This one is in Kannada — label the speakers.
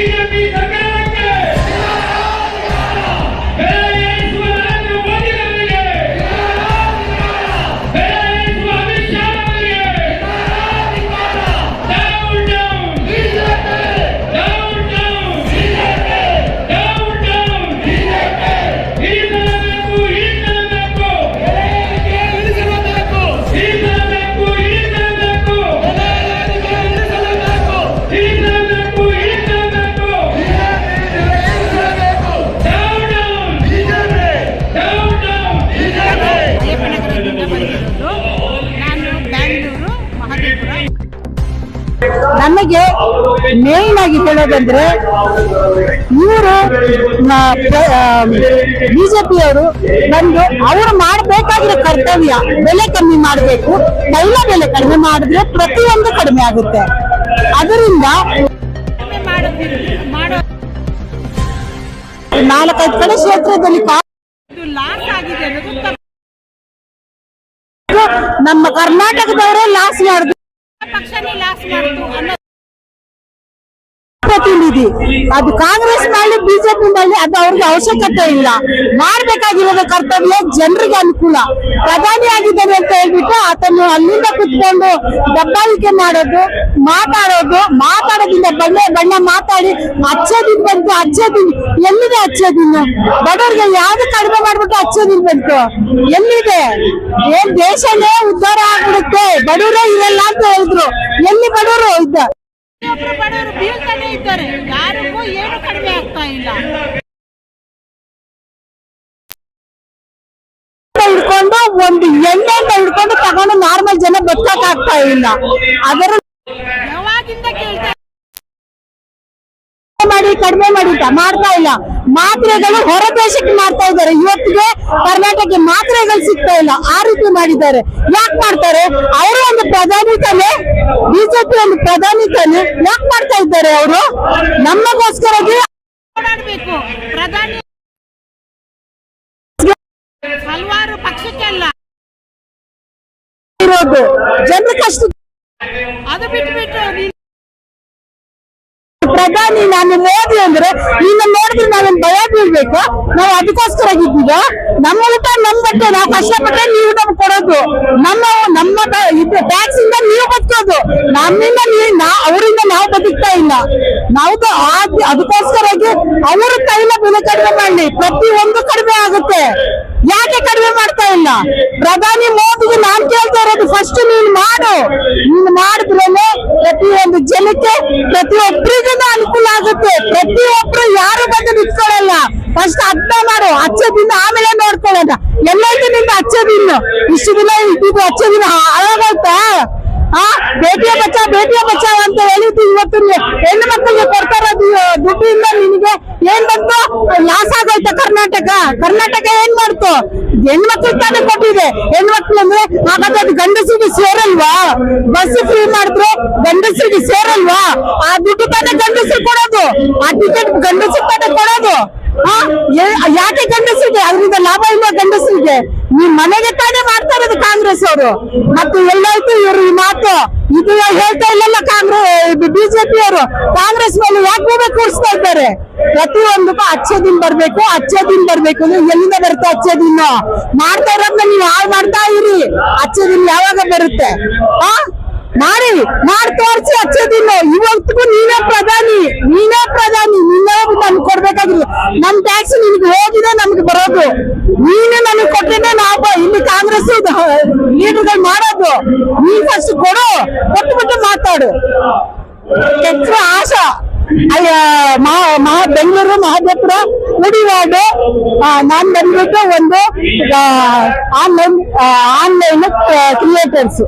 Speaker 1: BJP ನಮಗೆ ಮೇನ್ ಆಗಿ ಹೇಳೋದಂದ್ರೆ ಇವರು ಬಿಜೆಪಿಯವರು ಬಂದು ಅವರು ಮಾಡಬೇಕಾಗಿರೋ ಕರ್ತವ್ಯ ಬೆಲೆ ಕಮ್ಮಿ ಮಾಡಬೇಕು ತೈಲ ಬೆಲೆ ಕಡಿಮೆ ಮಾಡಿದ್ರೆ ಪ್ರತಿಯೊಂದು ಕಡಿಮೆ ಆಗುತ್ತೆ. ಅದರಿಂದ ನಾಲ್ಕೈದು ಕಡೆ ಕ್ಷೇತ್ರದಲ್ಲಿ ನಮ್ಮ ಕರ್ನಾಟಕದವರೇ ಲಾಸ್ ಮಾಡಿದ್ರು
Speaker 2: ಪಕ್ಷನೇ ಲಾಸ್ ಮಾಡ್ತು ಅನ್ನೋ
Speaker 1: ಪ್ರತಿನಿಧಿ ಅದು ಕಾಂಗ್ರೆಸ್ ಮಾಡಲಿ ಬಿಜೆಪಿ ಮಾಡಲಿ ಅದು ಅವ್ರಿಗೆ ಅವಶ್ಯಕತೆ ಇಲ್ಲ. ಮಾಡ್ಬೇಕಾಗಿರೋದು ಕರ್ತವ್ಯ ಜನರಿಗೆ ಅನುಕೂಲ. ಪ್ರಧಾನಿ ಆಗಿದ್ದಾನೆ ಅಂತ ಹೇಳ್ಬಿಟ್ಟು ಆತನು ಅಲ್ಲಿಂದ ಕುತ್ಕೊಂಡು ದಬ್ಬಾಳಿಕೆ ಮಾಡೋದು, ಮಾತಾಡೋದು ಮಾತಾಡೋದಿಂದ ಬಣ್ಣ ಬಣ್ಣ ಮಾತಾಡಿ ಅಚ್ಚದಿನ್ ಬಂತು ಹಚ್ಚೋದಿನ್ ಎಲ್ಲಿದೆ ಅಚ್ಚದಿನ್? ಬಡವರಿಗೆ ಯಾವ್ದು ಕಡಿಮೆ ಮಾಡ್ಬಿಟ್ಟು ಅಚ್ಚದಿನ್ ಬಂತು? ಎಲ್ಲಿದೆ? ಏನ್ ದೇಶನೇ ಉದ್ಧಾರ ಆಗ್ಬಿಡುತ್ತೆ, ಬಡವರೇ ಇರಲ್ಲ ಅಂತ ಹೇಳಿದ್ರು. ಎಲ್ಲಿ ಬಡವರು ಇದ್ದ?
Speaker 2: ಬಡವರು ಬೀಳ್ತಾನೆ ಇದ್ದಾರೆ. ಯಾರಿಗೂ ಏನು ಕಡಿಮೆ ಆಗ್ತಾ ಇಲ್ಲ.
Speaker 1: ಹಿಡ್ಕೊಂಡು ಒಂದು ಎಣ್ಣೆ ಅಂತ ಹಿಡ್ಕೊಂಡು ತಗೊಂಡು ನಾರ್ಮಲ್ ಜನ ಬದುಕಕ್ ಆಗ್ತಾ ಇಲ್ಲ. ಅದರ
Speaker 2: ಯಾವಾಗಿಂದ ಕೇಳ್ತಾ
Speaker 1: ಮಾಡಿ ಕಡಿಮೆ ಮಾಡಿ ಅಂತ ಮಾಡ್ತಾ ಇಲ್ಲ. ಮಾತ್ರೆಗಳು ಹೊರ ದೇಶಕ್ಕೆ ಮಾಡ್ತಾ ಇದ್ದಾರೆ. ಇವತ್ತಿಗೆ ಕರ್ನಾಟಕಕ್ಕೆ ಮಾತ್ರೆಗಳು ಸಿಗ್ತಾ ಇಲ್ಲ. ಆ ರೀತಿ ಮಾಡಿದ್ದಾರೆ. ಯಾಕೆ ಮಾಡ್ತಾರೆ? ಅವರು ಒಂದು ಪ್ರಧಾನಿ ತಾನೆ ಬಿಜೆಪಿ ಒಂದು ಪ್ರಧಾನಿ ತಾನೆ ಯಾಕೆ ಮಾಡ್ತಾ ಇದ್ದಾರೆ ಅವರು? ನಮಗೋಸ್ಕರ
Speaker 2: ಓಡಾಡ್ಬೇಕು ಪ್ರಧಾನಿ ಹಲವಾರು ಪಕ್ಷಕ್ಕೆಲ್ಲ
Speaker 1: ಇರೋದು. ಜನರ ಕಷ್ಟ
Speaker 2: ಅದು ಬಿಟ್ಟು ಬಿಟ್ಟು
Speaker 1: ಪ್ರಧಾನಿ ನಾನು ಮೋದಿ ಅಂದ್ರೆ ನಿನ್ನ ನೋಡಿದ್ರೆ ನಾವೇನ್ ಭಯ ಬೀಳ್ಬೇಕು? ನಾವು ಅದಕ್ಕೋಸ್ಕರ ಇದ್ದೀವ? ನಮ್ಮ ಊಟ ನಮ್ ಬಟ್ಟೆ, ನಾವು ಕಷ್ಟಪಟ್ಟೆ ನೀವು ನಮ್ಗೆ ಕೊಡೋದು. ನಮ್ಮ ನಮ್ಮ ಟ್ಯಾಕ್ಸ್ ಇಂದ ನೀವು ಬದುಕೋದು. ನಮ್ಮಿಂದ ನೀವು ಅವರಿಂದ ನಾವು ಬದುಕ್ತಾ ಇಲ್ಲ. ನಾವು ಅದಕ್ಕೋಸ್ಕರಾಗಿ ಅವರು ತೈಲ ಬೆಲೆ ಕಡಿಮೆ ಮಾಡಲಿ. ಪ್ರತಿ ಒಂದು ಕಡಿಮೆ ಆಗುತ್ತೆ. ಯಾಕೆ ಕಡಿಮೆ ಮಾಡ್ತಾ ಇಲ್ಲ? ಪ್ರಧಾನಿ ಮೋದಿಗೆ ನಾನ್ ಕೇಳ್ತಾ ಇರೋದು ಫಸ್ಟ್ ನೀನ್ ಮಾಡು. ನೀನ್ ಮಾಡಿದ್ರೇನೆ ಪ್ರತಿಯೊಂದು ಜನಕ್ಕೆ ಪ್ರತಿಯೊಬ್ಬರಿಗೂ ಅನುಕೂಲ ಆಗುತ್ತೆ. ಪ್ರತಿಯೊಬ್ರು ಯಾರು ಬಂದು ನಿಂತ್ಕೊಳ್ಳಲ್ಲ. ಫಸ್ಟ್ ಅರ್ಥ ಮಾಡು. ಅಚ್ಚೆ ದಿನ ಆಮೇಲೆ ನೋಡ್ಕೊಳ್ಳೋಣ. ಎಲ್ಲೈತೆ ನಿಂದ ದಿನ. ಇಷ್ಟು ದಿನ ಇದ್ದಿದ್ದು ದಿನ ಹಾಳಾಗೋಯ್ತಾ? ಆ, ಬೇಟಿಯ ಬಚಾವ್ ಬೇಟಿಯ ಬಚಾವ್ ಅಂತ ಹೇಳಿದ್ದು ಇವತ್ತು ಹೆಣ್ಣು ಮಕ್ಕಳಿಗೆ ಕೊಡ್ತಾರ ದುಡ್ಡಿಂದ ನಿನಗೆ ಏನ್ ಬಂತು? ಲಾಸ್ ಆಗೋಯ್ತಾ ಕರ್ನಾಟಕ? ಕರ್ನಾಟಕ ಏನ್ ಮಾಡ್ತು? ಹೆಣ್ಮಕ್ಳು ತಾನೇ ಕೊಟ್ಟಿದೆ. ಹೆಣ್ಮಕ್ಳು ಅಂದ್ರೆ ಹಾಗಾದ್ರೆ ಅದು ಗಂಡಸಿಗೆ ಸೇರಲ್ವಾ? ಬಸ್ ಫ್ರೀ ಮಾಡಿದ್ರು ಗಂಡಸಿಗೆ ಸೇರಲ್ವಾ? ಆ ದುಡ್ಡು ತಾನೇ ಗಂಡಸರು ಕೊಡೋದು. ಆ ಟಿಕೆಟ್ ಗಂಡಸರು ತಾನೇ ಕೊಡೋದು. ಯಾಕೆ ಗಂಡಸರಿಗೆ ಅದರಿಂದ ಲಾಭ ಇಲ್ಲ ಗಂಡಸರಿಗೆ? ನೀವು ಮನೆಗೆ ತಾನೇ ಮಾಡ್ತಾ ಇರೋದು ಕಾಂಗ್ರೆಸ್ ಅವರು. ಮತ್ತೆ ಎಲ್ಲಾಯ್ತು ಇವರು ಈ ಮಾತು. ಇದು ಹೇಳ್ತಾ ಇಲ್ಲಲ್ಲ ಕಾಂಗ್ರೆಸ್ ಬಿಜೆಪಿ ಅವರು. ಕಾಂಗ್ರೆಸ್ ಮೇಲೆ ಯಾಕೆ ಭೂಮಿ ಕೂಡಿಸ್ತಾ ಇದ್ದಾರೆ? ಪ್ರತಿಯೊಂದಕ್ಕೂ ಅಚ್ಚೆ ದಿನ ಬರ್ಬೇಕು ಅಚ್ಚದಿನ್ ದಿನ ಬರ್ಬೇಕು ಎಲ್ಲಿಂದ ಬರುತ್ತೆ ಅಚ್ಚ ದಿನ? ಮಾಡ್ತಾ ಇರೋದ್ನ ನೀವು ಹಾಳು ಮಾಡ್ತಾ ಇರಿ. ಅಚ್ಚದಿನ್ ದಿನ ಯಾವಾಗ ಬರುತ್ತೆ? ಆ? ಮಾಡಿ ಮಾಡಿ ತೋರಿಸಿ ದಿನ. ಇವತ್ತಿಗೂ ನೀನೇ ಪ್ರಧಾನಿ ನೀನೇ ಪ್ರಧಾನಿ, ನೀನೇ ನಮ್ಗೆ ಕೊಡ್ಬೇಕಾಗಿಲ್ಲ ನಮ್ ಟ್ಯಾಕ್ಸ್ ನಿನ್ಗೆ ಹೋಗಿದೆ, ನಮ್ಗೆ ಬರೋದು. ನೀನು ನಮಗ್ ಕೊಟ್ಟಿದ್ದೆ ನಾವು ಇಲ್ಲಿ ಕಾಂಗ್ರೆಸ್ ಲೀಡರ್ಗಳು ಮಾಡೋದು. ನೀನ್ ಫಸ್ಟ್ ಕೊಡು. ಕೊಟ್ಬಿಟ್ಟು ಮಾತಾಡು. ಕೆಟ್ಟ ಆಶಾ. ಅಯ್ಯ ಮಾ ಬೆಂಗಳೂರು ಮಹಾದೇಪುರ ಉಡಿವಾಡು ನಾನ್ ಬಂದ್ಬಿಟ್ಟು ಒಂದು ಆನ್ಲೈನ್ ಆನ್ಲೈನ್ ಕ್ರಿಯೇಟರ್ಸ್